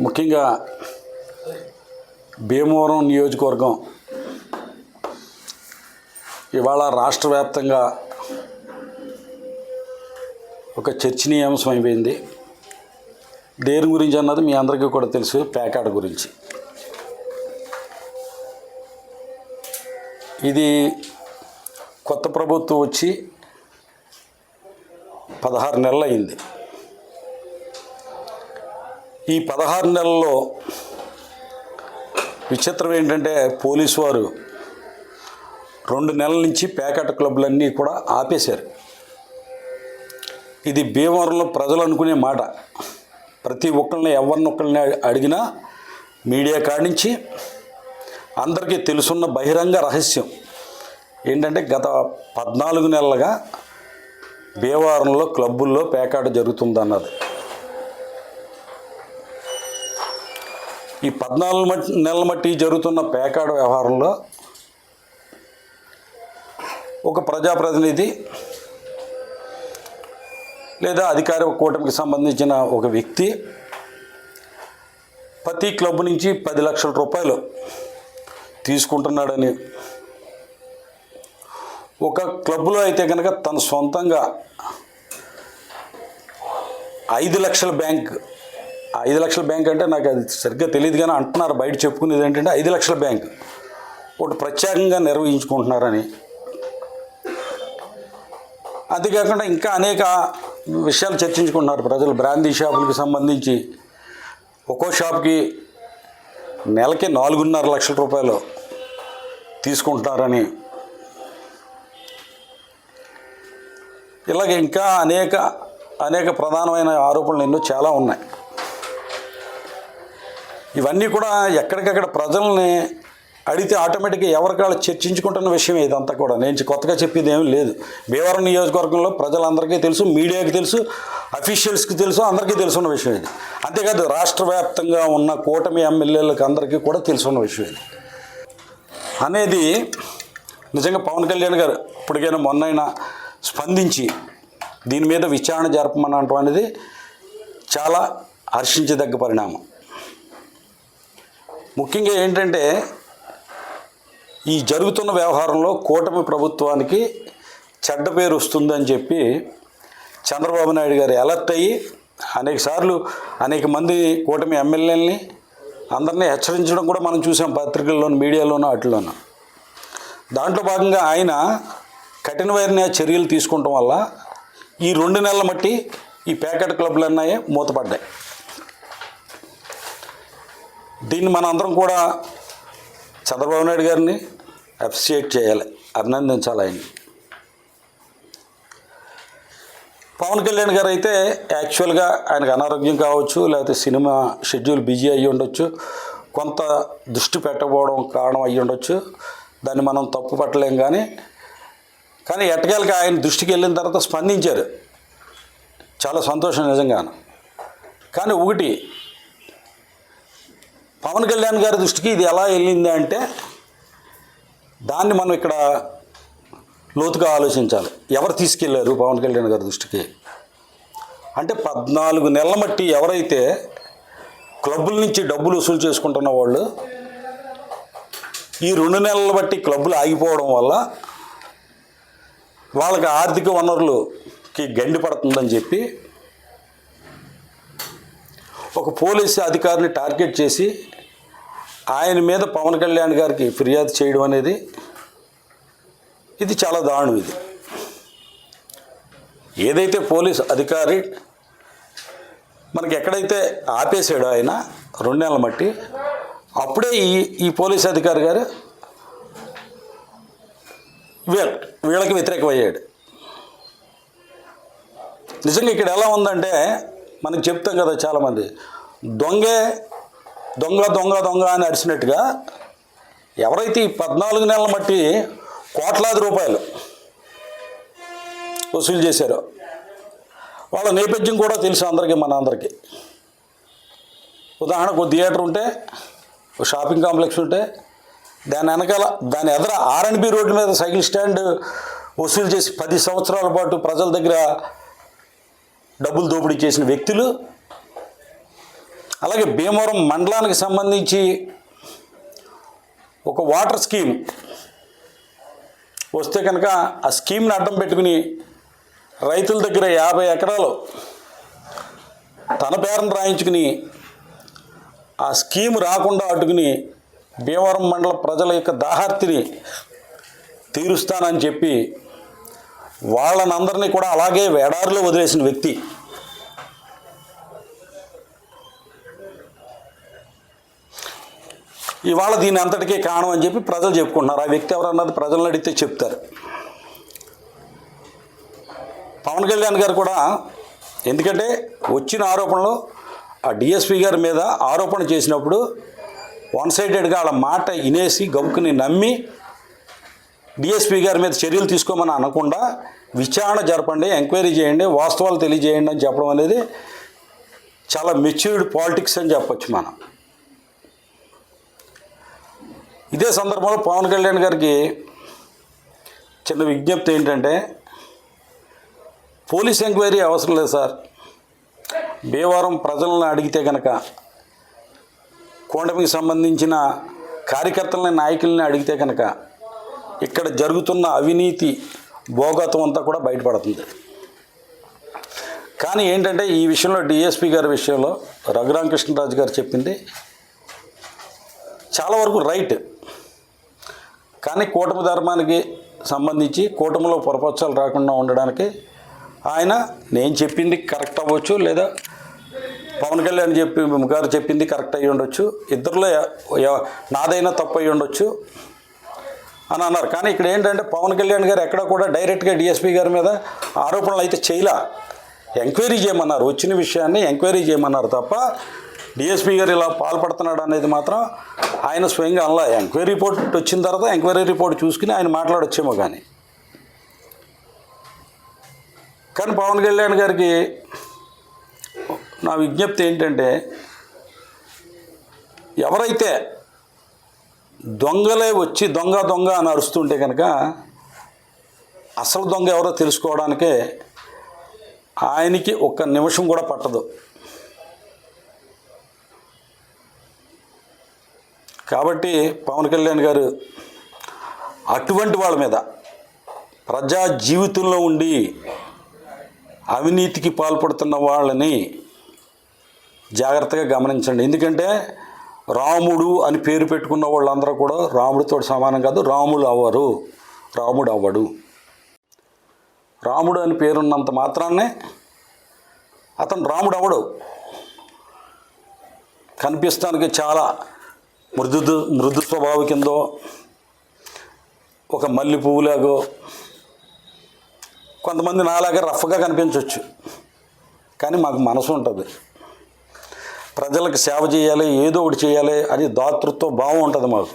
ముఖ్యంగా భీమవరం నియోజకవర్గం ఇవాళ రాష్ట్ర వ్యాప్తంగా ఒక చర్చనీయాంశం అయిపోయింది. దేని గురించి అన్నది మీ అందరికీ కూడా తెలుసు ప్యాకాట్ గురించి. ఇది కొత్త ప్రభుత్వం వచ్చి పదహారు నెలలు అయింది ఈ పదహారు నెలల్లో విచిత్రం ఏంటంటే పోలీసు వారు రెండు నెలల నుంచి ప్యాకెట్ క్లబ్లన్నీ కూడా ఆపేశారు. ఇది భీమవరంలో ప్రజలు అనుకునే మాట. ప్రతి ఒక్కరిని ఎవరినొక్కరిని అడిగినా మీడియా కాడి నుంచి అందరికీ తెలుసున్న బహిరంగ రహస్యం ఏంటంటే గత పద్నాలుగు నెలలుగా భీమవరంలో క్లబ్బుల్లో పేకాట జరుగుతుందన్నది. ఈ పద్నాలుగు నెలల మట్టి జరుగుతున్న పేకాడ వ్యవహారంలో ఒక ప్రజాప్రతినిధి లేదా అధికార కూటమికి సంబంధించిన ఒక వ్యక్తి ప్రతి క్లబ్ నుంచి పది లక్షల రూపాయలు తీసుకుంటున్నాడని ఒక క్లబ్లో అయితే కనుక తన సొంతంగా ఐదు లక్షల బ్యాంక్ ఐదు లక్షల బ్యాంక్ అంటే నాకు అది సరిగ్గా తెలియదు కానీ అంటున్నారు బయట చెప్పుకునేది ఏంటంటే ఐదు లక్షల బ్యాంక్. ఒకటి ప్రత్యేకంగా నిర్వహించుకుంటున్నారని. అంతేకాకుండా ఇంకా అనేక విషయాలు చర్చించుకుంటున్నారు. ప్రజలు బ్రాందీ షాపులకు సంబంధించి ఒక్కో షాప్కి నెలకి నాలుగున్నర లక్షల రూపాయలు తీసుకుంటున్నారని. ఇలాగ ఇంకా అనేక అనేక ప్రధానమైన ఆరోపణలు ఎన్నో చాలా ఉన్నాయి. ఇవన్నీ కూడా ఎక్కడికక్కడ ప్రజల్ని అడిగితే ఆటోమేటిక్గా ఎవరికాళ్ళు చర్చించుకుంటున్న విషయం ఇదంతా కూడా. నేను కొత్తగా చెప్పేది ఏమీ లేదు. భీమవరం నియోజకవర్గంలో ప్రజలందరికీ తెలుసు మీడియాకి తెలుసు అఫీషియల్స్కి తెలుసు అందరికీ తెలుసున్న విషయం ఇది. అంతేకాదు రాష్ట్ర వ్యాప్తంగా ఉన్న కూటమి ఎమ్మెల్యేలకు అందరికీ కూడా తెలుసున్న విషయం ఇది. అనేది నిజంగా పవన్ కళ్యాణ్ గారు ఇప్పటికైనా మొన్నైనా స్పందించి దీని మీద విచారణ జరపమనటం అనేది చాలా హర్షించదగ్గ పరిణామం. ముఖ్యంగా ఏంటంటే ఈ జరుగుతున్న వ్యవహారంలో కూటమి ప్రభుత్వానికి చెడ్డ పేరు వస్తుందని చెప్పి చంద్రబాబు నాయుడు గారు అలర్ట్ అయ్యి అనేక సార్లు అనేక మంది కూటమి ఎమ్మెల్యేలని అందరినీ హెచ్చరించడం కూడా మనం చూసాం పత్రికల్లోనూ మీడియాలోను వాటిలోనూ దాంట్లో భాగంగా ఆయన కఠినమైన చర్యలు తీసుకోవటం వల్ల ఈ రెండు నెలల మట్టి ఈ ప్యాకెట్ క్లబ్లు అన్నాయి మూతపడ్డాయి. దీన్ని మన అందరం కూడా చంద్రబాబు నాయుడు గారిని అప్రిషియేట్ చేయాలి అభినందించాలి ఆయన్ని. పవన్ కళ్యాణ్ గారు అయితే యాక్చువల్గా ఆయనకు అనారోగ్యం కావచ్చు లేకపోతే సినిమా షెడ్యూల్ బిజీ అయ్యి ఉండొచ్చు కొంత దృష్టి పెట్టకపోవడం కారణం అయ్యి ఉండొచ్చు దాన్ని మనం తప్పు పట్టలేం కానీ కానీ ఎట్టకేలకి ఆయన దృష్టికి వెళ్ళిన తర్వాత స్పందించారు. చాలా సంతోషం నిజంగాను. కానీ ఒకటి పవన్ కళ్యాణ్ గారి దృష్టికి ఇది ఎలా వెళ్ళింది అంటే దాన్ని మనం ఇక్కడ లోతుగా ఆలోచించాలి. ఎవరు తీసుకెళ్ళారు పవన్ కళ్యాణ్ గారి దృష్టికి? అంటే పద్నాలుగు నెలల మట్టి ఎవరైతే క్లబ్బుల నుంచి డబ్బులు వసూలు చేసుకుంటున్న వాళ్ళు ఈ రెండు నెలల బట్టి క్లబ్బులు ఆగిపోవడం వల్ల వాళ్ళకి ఆర్థిక వనరులకి గండి పడుతుందని చెప్పి ఒక పోలీసు అధికారిని టార్గెట్ చేసి ఆయన మీద పవన్ కళ్యాణ్ గారికి ఫిర్యాదు చేయడం అనేది ఇది చాలా దారుణం ఇది. ఏదైతే పోలీస్ అధికారి మనకి ఎక్కడైతే ఆపేసాడో ఆయన రెండు నెలల మట్టి అప్పుడే ఈ ఈ పోలీస్ అధికారి గారు వీళ్ళ వీళ్ళకి వ్యతిరేకమయ్యాడు. నిజంగా ఇక్కడ ఎలా ఉందంటే మనకు చెప్తాం కదా చాలామంది. దొంగే దొంగ దొంగ దొంగ అని అరిచినట్టుగా ఎవరైతే ఈ పద్నాలుగు నెలల మట్టి కోట్లాది రూపాయలు వసూలు చేశారో వాళ్ళ నేపథ్యం కూడా తెలుసు అందరికీ మన అందరికీ. ఉదాహరణకు థియేటర్ ఉంటే ఒక షాపింగ్ కాంప్లెక్స్ ఉంటే దాని వెనకాల దాని ఎదర ఆర్ఎన్బి రోడ్డు మీద సైకిల్ స్టాండ్ వసూలు చేసి పది సంవత్సరాల పాటు ప్రజల దగ్గర డబ్బులు దోపిడీ చేసిన వ్యక్తులు. అలాగే భీమవరం మండలానికి సంబంధించి ఒక వాటర్ స్కీమ్ వస్తే కనుక ఆ స్కీమ్ని అడ్డం పెట్టుకుని రైతుల దగ్గర యాభై ఎకరాలు తన పేరును రాయించుకుని ఆ స్కీమ్ రాకుండా అడ్డుకుని భీమవరం మండల ప్రజల యొక్క దాహార్తిని తీరుస్తానని చెప్పి వాళ్ళనందరినీ కూడా అలాగే వేడారిలో వదిలేసిన వ్యక్తి. ఇవాళ దీని అంతటికీ కారణం అని చెప్పి ప్రజలు చెప్పుకుంటున్నారు. ఆ వ్యక్తి ఎవరన్నది ప్రజలను అడిగితే చెప్తారు. పవన్ కళ్యాణ్ గారు కూడా ఎందుకంటే వచ్చిన ఆరోపణలు ఆ డిఎస్పి గారి మీద ఆరోపణ చేసినప్పుడు వన్ సైడెడ్గా వాళ్ళ మాట వినేసి గబుకుని నమ్మి డిఎస్పీ గారి మీద చర్యలు తీసుకోమని అనకుండా విచారణ జరపండి ఎంక్వైరీ చేయండి వాస్తవాలు తెలియజేయండి అని చెప్పడం అనేది చాలా మెచ్యూర్డ్ పాలిటిక్స్ అని చెప్పచ్చు మనం. ఇదే సందర్భంలో పవన్ కళ్యాణ్ గారికి చిన్న విజ్ఞప్తి ఏంటంటే పోలీస్ ఎంక్వైరీ అవసరం లేదు సార్. భీమవరం ప్రజలను అడిగితే కనుక కూటమికి సంబంధించిన కార్యకర్తలని నాయకుల్ని అడిగితే కనుక ఇక్కడ జరుగుతున్న అవినీతి భోగతం అంతా కూడా బయటపడుతుంది. కానీ ఏంటంటే ఈ విషయంలో డిఎస్పి గారి విషయంలో రఘురామకృష్ణరాజు గారు చెప్పింది చాలా వరకు రైట్. కానీ కూటమి ధర్మానికి సంబంధించి కూటమిలో పొరపచ్చాలు రాకుండా ఉండడానికి ఆయన నేను చెప్పింది కరెక్ట్ అవ్వచ్చు లేదా పవన్ కళ్యాణ్ చెప్పి గారు చెప్పింది కరెక్ట్ అయ్యి ఉండొచ్చు ఇద్దరిలో నాదైనా తప్పు అయ్యి ఉండొచ్చు అని అన్నారు. కానీ ఇక్కడ ఏంటంటే పవన్ కళ్యాణ్ గారు ఎక్కడ కూడా డైరెక్ట్గా డిఎస్పీ గారి మీద ఆరోపణలు అయితే చేయలా. ఎంక్వైరీ చేయమన్నారు. వచ్చిన విషయాన్ని ఎంక్వైరీ చేయమన్నారు తప్ప డిఎస్పీ గారు ఇలా పాల్పడుతున్నాడు అనేది మాత్రం ఆయన స్వయంగా అలా ఎంక్వైరీ రిపోర్ట్ వచ్చిన తర్వాత ఎంక్వైరీ రిపోర్ట్ చూసుకుని ఆయన మాట్లాడొచ్చేమో కానీ. కానీ పవన్ కళ్యాణ్ గారికి నా విజ్ఞప్తి ఏంటంటే ఎవరైతే దొంగలే వచ్చి దొంగ దొంగ అని అరుస్తుంటే కనుక అసలు దొంగ ఎవరో తెలుసుకోవడానికే ఆయనకి ఒక్క నిమిషం కూడా పట్టదు. కాబట్టి పవన్ కళ్యాణ్ గారు అటువంటి వాళ్ళ మీద ప్రజా జీవితంలో ఉండి అవినీతికి పాల్పడుతున్న వాళ్ళని జాగ్రత్తగా గమనించండి. ఎందుకంటే రాముడు అని పేరు పెట్టుకున్న వాళ్ళందరూ కూడా రాముడితో సమానం కాదు రాములు అవ్వరు రాముడు అవ్వడు రాముడు అని పేరున్నంత మాత్రాన్నే అతను రాముడు అవ్వడు కనిపిస్తానికి చాలా మృదు మృదు స్వభావ కిందో ఒక మల్లె పువ్వులాగో కొంతమంది నాలాగా రఫ్గా కనిపించవచ్చు కానీ మాకు మనసు ఉంటుంది. ప్రజలకు సేవ చేయాలి ఏదో ఒకటి చేయాలి అని దాతృత్వ భావం ఉంటుంది మాకు.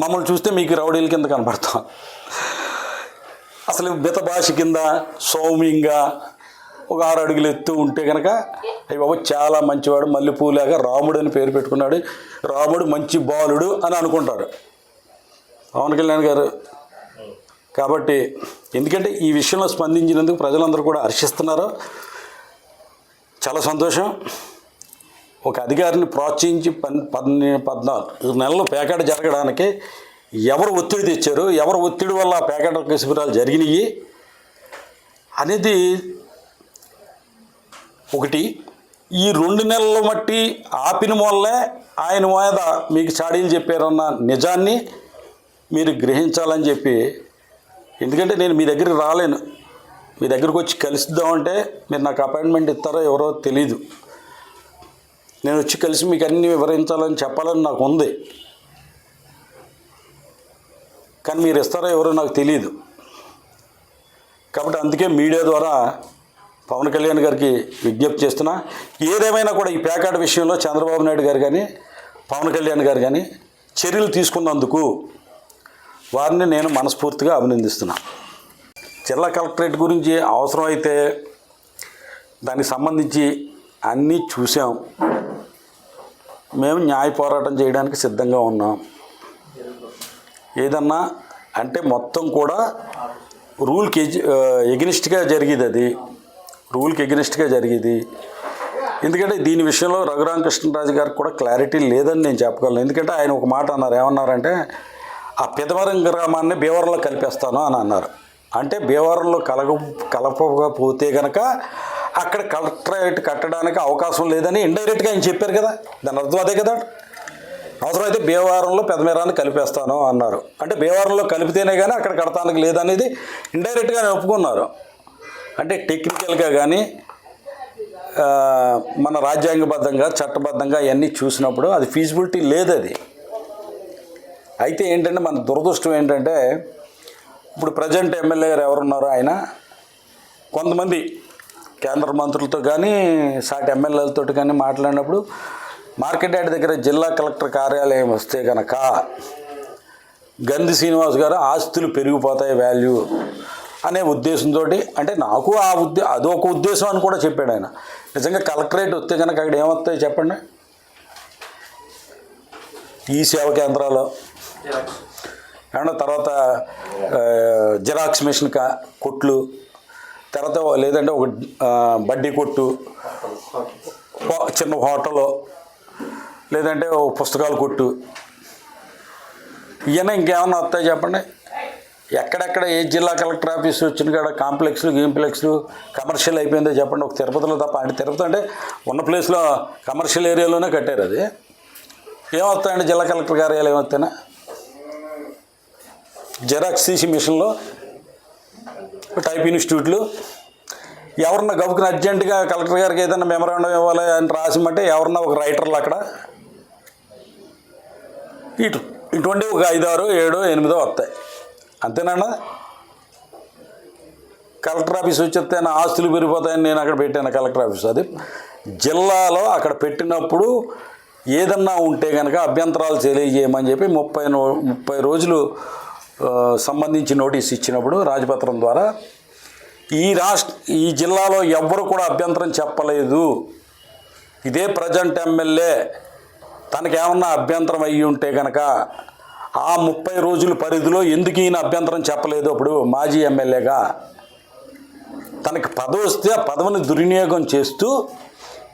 మమ్మల్ని చూస్తే మీకు రౌడీల కింద కనపడతాం. అసలు మిత భాష కింద సౌమ్యంగా ఒక ఆరు అడుగులు ఎత్తు ఉంటే కనుక అయ్యి బాబు చాలా మంచివాడు మల్లెపూలాగా రాముడు అని పేరు పెట్టుకున్నాడు. రాముడు మంచి బాలుడు అని అనుకుంటారు. పవన్ కళ్యాణ్ గారు. కాబట్టి ఎందుకంటే ఈ విషయంలో స్పందించినందుకు ప్రజలందరూ కూడా హర్షిస్తున్నారు. చాలా సంతోషం. ఒక అధికారిని ప్రోత్సహించి పన్ పద్ని పద్నాలుగు నెలలు పేకాట జరగడానికి ఎవరు ఒత్తిడి తెచ్చారు ఎవరు ఒత్తిడి వల్ల ఆ పేకాట శిబిరాలు జరిగినాయి అనేది ఒకటి. ఈ రెండు నెలల మట్టి ఆపిన వల్లే ఆయన మీద మీకు చాడీలు చెప్పారన్న నిజాన్ని మీరు గ్రహించాలని చెప్పి ఎందుకంటే నేను మీ దగ్గరికి రాలేను. మీ దగ్గరికి వచ్చి కలుద్దామంటే మీరు నాకు అపాయింట్మెంట్ ఇస్తారో ఎవరో తెలీదు. నేను వచ్చి కలిసి మీకు అన్ని వివరించాలని చెప్పాలని నాకు ఉంది. కానీ మీరు ఇస్తారో ఎవరో నాకు తెలియదు కాబట్టి అందుకే మీడియా ద్వారా పవన్ కళ్యాణ్ గారికి విజ్ఞప్తి చేస్తున్నా. ఏదేమైనా కూడా ఈ ప్యాకాట్ విషయంలో చంద్రబాబు నాయుడు గారు కానీ పవన్ కళ్యాణ్ గారు కానీ చర్యలు తీసుకున్నందుకు వారిని నేను మనస్ఫూర్తిగా అభినందిస్తున్నాను జిల్లా కలెక్టరేట్ గురించి అవసరమైతే దానికి సంబంధించి అన్నీ చూసాం. మేము న్యాయ పోరాటం చేయడానికి సిద్ధంగా ఉన్నాం. ఏదన్నా అంటే మొత్తం కూడా రూల్కి ఎగ్నిస్ట్గా జరిగేది అది. రూల్కి ఎగ్నిస్ట్గా జరిగేది. ఎందుకంటే దీని విషయంలో రఘురామకృష్ణరాజు గారికి కూడా క్లారిటీ లేదని నేను చెప్పగలను. ఎందుకంటే ఆయన ఒక మాట అన్నారు. ఏమన్నారంటే ఆ పెదవరం గ్రామాన్ని భీవరంలో కలిపేస్తాను అని అన్నారు. అంటే భీవరంలో కలగ కలపకపోతే కనుక అక్కడ కలెక్టరేట్ కట్టడానికి అవకాశం లేదని ఇండైరెక్ట్గా ఆయన చెప్పారు కదా. దాని అర్థం అదే కదా. అవసరమైతే భీమవరంలో పెదమేరాన్ని కలిపేస్తాను అన్నారు. అంటే భీమవరంలో కలిపితేనే కానీ అక్కడ కడతానికి లేదనేది ఇండైరెక్ట్గా ఒప్పుకున్నారు. అంటే టెక్నికల్గా కానీ మన రాజ్యాంగబద్ధంగా చట్టబద్ధంగా అవన్నీ చూసినప్పుడు అది ఫీజిబిలిటీ లేదు అది అయితే ఏంటంటే మన దురదృష్టం ఏంటంటే ఇప్పుడు ప్రజెంట్ ఎమ్మెల్యే గారు ఎవరున్నారో ఆయన కొంతమంది కేంద్ర మంత్రులతో కానీ సాటి ఎమ్మెల్యేలతో కానీ మాట్లాడినప్పుడు మార్కెట్ యార్డ్ దగ్గర జిల్లా కలెక్టర్ కార్యాలయం వస్తే కనుక గంధి శ్రీనివాస్ గారు ఆస్తులు పెరిగిపోతాయి వాల్యూ అనే ఉద్దేశంతో అంటే నాకు ఆ ఉద్దే అదొక ఉద్దేశం అని కూడా చెప్పాడు ఆయన. నిజంగా కలెక్టరేట్ వస్తే కనుక అక్కడ ఏమొస్తాయి చెప్పండి? ఈ సేవ కేంద్రాలు? ఏమన్నా తర్వాత జిరాక్స్ మిషన్ కా కొట్లు తర్వాత లేదంటే ఒక బడ్డీ కొట్టు చిన్న హోటల్ లేదంటే ఓ పుస్తకాల కొట్టు. ఇవన్నీ ఇంకేమన్నా వస్తాయి చెప్పండి? ఎక్కడెక్కడ ఏ జిల్లా కలెక్టర్ ఆఫీస్ వచ్చిన కాడ కాంప్లెక్స్లు గేమ్ప్లెక్స్లు కమర్షియల్ అయిపోయిందో చెప్పండి. ఒక తిరుపతిలో తప్ప అంటే తిరుపతి అంటే ఉన్న ప్లేస్లో కమర్షియల్ ఏరియాలోనే కట్టారు అది. ఏమొస్తాయండి జిల్లా కలెక్టర్ కార్యాలయం ఏమొస్తాయినా జెరాక్స్ తీసి మిషన్లో టైప్ ఇన్స్టిట్యూట్లు. ఎవరన్నా గబుకుని అర్జెంటుగా కలెక్టర్ గారికి ఏదైనా మెమరాండం ఇవ్వాలి అని రాసిమంటే ఎవరన్నా ఒక రైటర్లు అక్కడ. ఇటు ఇటువంటి ఒక ఐదారు ఏడు ఎనిమిదో వస్తాయి. అంతేనా కలెక్టర్ ఆఫీస్ వచ్చేస్తే నా ఆస్తులు పెరిగిపోతాయని నేను అక్కడ పెట్టాను కలెక్టర్ ఆఫీస్. అది జిల్లాలో అక్కడ పెట్టినప్పుడు ఏదన్నా ఉంటే కనుక అభ్యంతరాలు తెలియజేయమని చెప్పి ముప్పై ముప్పై రోజులు సంబంధించి నోటీస్ ఇచ్చినప్పుడు రాజపత్రం ద్వారా ఈ రాష్ట్ర ఈ జిల్లాలో ఎవ్వరు కూడా అభ్యంతరం చెప్పలేదు. ఇదే ప్రజెంట్ ఎమ్మెల్యే తనకేమన్నా అభ్యంతరం అయ్యి ఉంటే కనుక ఆ ముప్పై రోజుల పరిధిలో ఎందుకు ఈయన అభ్యంతరం చెప్పలేదు అప్పుడు మాజీ ఎమ్మెల్యేగా? తనకి పదవి వస్తే ఆ పదవిని దుర్వినియోగం చేస్తూ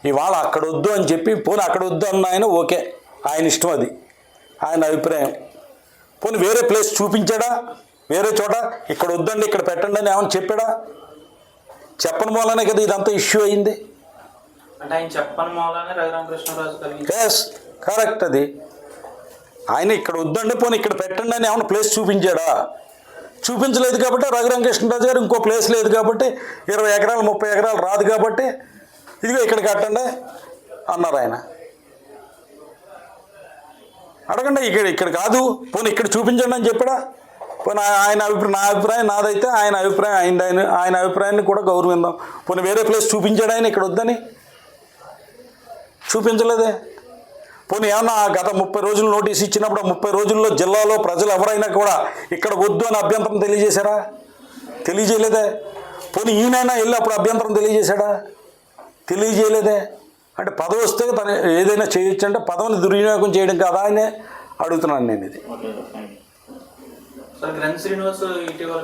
ఇవాళ అక్కడ వద్దు అని చెప్పి పోనీ అక్కడ వద్దు అన్న ఆయన ఓకే ఆయన ఇష్టం అది. ఆయన అభిప్రాయం. పోనీ వేరే ప్లేస్ చూపించాడా? వేరే చోట ఇక్కడ వద్దండి ఇక్కడ పెట్టండి అని ఏమైనా చెప్పాడా? చెప్పని మూలనే కదా ఇదంతా ఇష్యూ అయింది. ఎస్ కరెక్ట్ అది. ఆయన ఇక్కడ వద్దండి పోనీ ఇక్కడ పెట్టండి అని ఏమైనా ప్లేస్ చూపించాడా? చూపించలేదు కాబట్టి రఘురామకృష్ణరాజు గారు ఇంకో ప్లేస్ లేదు కాబట్టి ఇరవై ఎకరాలు ముప్పై ఎకరాలు రాదు కాబట్టి ఇదిగో ఇక్కడ కట్టండి అన్నారు ఆయన. అడగండి ఇక్కడ ఇక్కడ కాదు. పోనీ ఇక్కడ చూపించండి అని చెప్పాడా? పోనీ ఆయన అభిప్రాయం నా అభిప్రాయం నాదైతే ఆయన అభిప్రాయం ఆయన ఆయన ఆయన అభిప్రాయాన్ని కూడా గౌరవిందాం. పోనీ వేరే ప్లేస్ చూపించాడు ఆయన ఇక్కడ వద్దని? చూపించలేదే. పోనీ ఏమన్నా గత ముప్పై రోజులు నోటీస్ ఇచ్చినప్పుడు ముప్పై రోజుల్లో జిల్లాలో ప్రజలు ఎవరైనా కూడా ఇక్కడ వద్దు అని అభ్యంతరం తెలియజేశారా? తెలియజేయలేదే. పోనీ ఈయనైనా వెళ్ళి అప్పుడు అభ్యంతరం తెలియజేశాడా? తెలియజేయలేదే. అంటే పదవి వస్తే తన ఏదైనా చేయొచ్చు అంటే పదవిని దుర్వినియోగం చేయడం కదా అని అడుగుతున్నాను నేను ఇది.